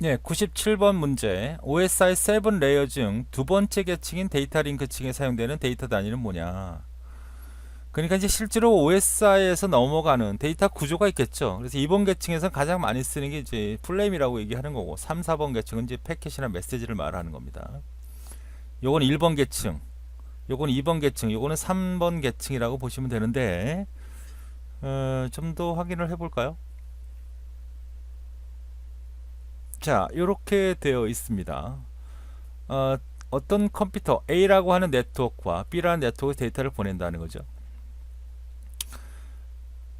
네, 97번 문제. OSI 7 레이어 중 두 번째 계층인 데이터 링크 층에 사용되는 데이터 단위는 뭐냐? 그러니까 이제 실제로 OSI에서 넘어가는 데이터 구조가 있겠죠. 그래서 2번 계층에서 가장 많이 쓰는 게 이제 플레임이라고 얘기하는 거고 3, 4번 계층은 이제 패킷이나 메시지를 말하는 겁니다. 요건 1번 계층. 요건 2번 계층. 요거는 3번 계층이라고 보시면 되는데 어, 좀 더 확인을 해 볼까요? 자, 이렇게 되어 있습니다. 어, 어떤 컴퓨터 A라고 하는 네트워크와 B라는 네트워크 데이터를 보낸다는 거죠.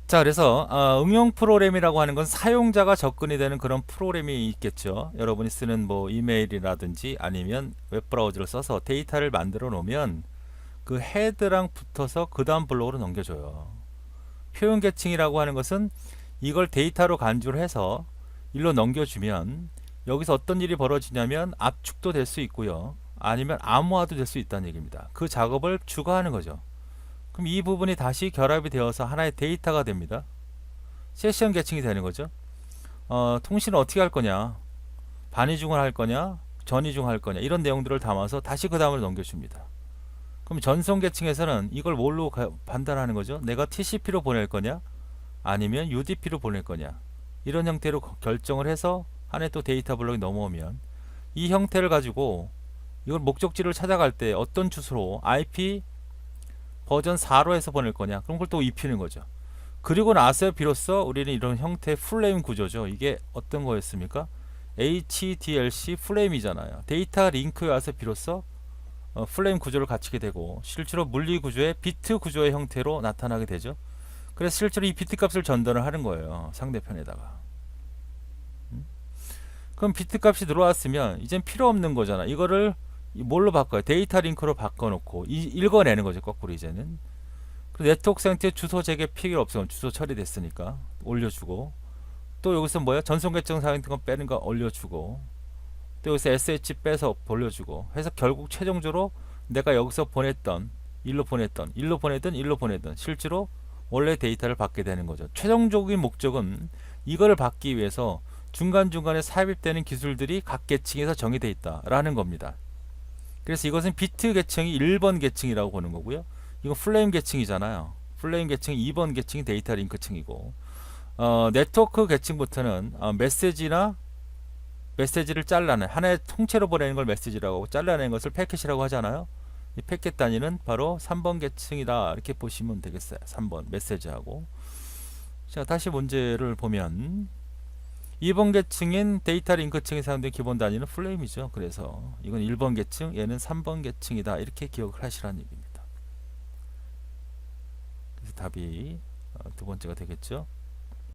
자, 그래서 어, 응용 프로그램이라고 하는 건 사용자가 접근이 되는 그런 프로그램이 있겠죠. 여러분이 쓰는 뭐 이메일이라든지 아니면 웹브라우저를 써서 데이터를 만들어 놓으면 그 헤드랑 붙어서 그 다음 블록으로 넘겨줘요. 표현 계층이라고 하는 것은 이걸 데이터로 간주를 해서 일로 넘겨주면 여기서 어떤 일이 벌어지냐면 압축도 될 수 있고요. 아니면 암호화도 될 수 있다는 얘기입니다. 그 작업을 추가하는 거죠. 그럼 이 부분이 다시 결합이 되어서 하나의 데이터가 됩니다. 세션 계층이 되는 거죠. 어, 통신을 어떻게 할 거냐, 반이중을 할 거냐, 전이중 할 거냐 이런 내용들을 담아서 다시 그 다음으로 넘겨줍니다. 그럼 전송 계층에서는 이걸 뭘로 가- 판단하는 거죠? 내가 TCP로 보낼 거냐, 아니면 UDP로 보낼 거냐 이런 형태로 거- 결정을 해서 안에 또 데이터 블록이 넘어오면 이 형태를 가지고 이걸 목적지를 찾아갈 때 어떤 주소로 IP 버전 4로 해서 보낼 거냐 그런 걸또 입히는 거죠. 그리고 나서 비로소 우리는 이런 형태의 플레임 구조죠. 이게 어떤 거였습니까? HDLC 플레임이잖아요. 데이터 링크에 와서 비로소 어, 플레임 구조를 갖추게 되고 실제로 물리 구조의 비트 구조의 형태로 나타나게 되죠. 그래서 실제로 이 비트 값을 전달을 하는 거예요 상대편에다가. 음? 그럼 비트 값이 들어왔으면 이젠 필요 없는 거잖아. 이거를 이 뭘로 바꿔요? 데이터 링크로 바꿔놓고 이, 읽어내는 거죠 거꾸로 이제는. 그 네트워크 상태 주소 재개 필요 없으면 주소 처리됐으니까 올려주고. 또 여기서 뭐야? 전송 결정 사항 같은 거 빼는 거 올려주고. 또 여기서 SH 빼서 올려주고. 해서 결국 최종적으로 내가 여기서 보냈던 일로 보냈던 일로 보내든 일로 보내든 실제로 원래 데이터를 받게 되는 거죠. 최종적인 목적은 이거를 받기 위해서 중간중간에 삽입되는 기술들이 각 계층에서 정의되어 있다라는 겁니다. 그래서 이것은 비트 계층이 1번 계층이라고 보는 거고요. 이건 플레임 계층이잖아요. 플레임 계층이 2번 계층이 데이터 링크층이고 어, 네트워크 계층부터는 어, 메시지나 메시지를 잘라내 하나의 통째로 보내는 걸 메시지라고 하고 잘라내는 것을 패킷이라고 하잖아요. 이 패킷 단위는 바로 3번 계층이다 이렇게 보시면 되겠어요. 3번 메시지하고 자 다시 문제를 보면 2번 계층인 데이터 링크층에 사용된 기본 단위는 플레임이죠. 그래서 이건 1번 계층 얘는 3번 계층이다 이렇게 기억을 하시라는 얘기입니다. 그래서 답이 어, 두 번째가 되겠죠.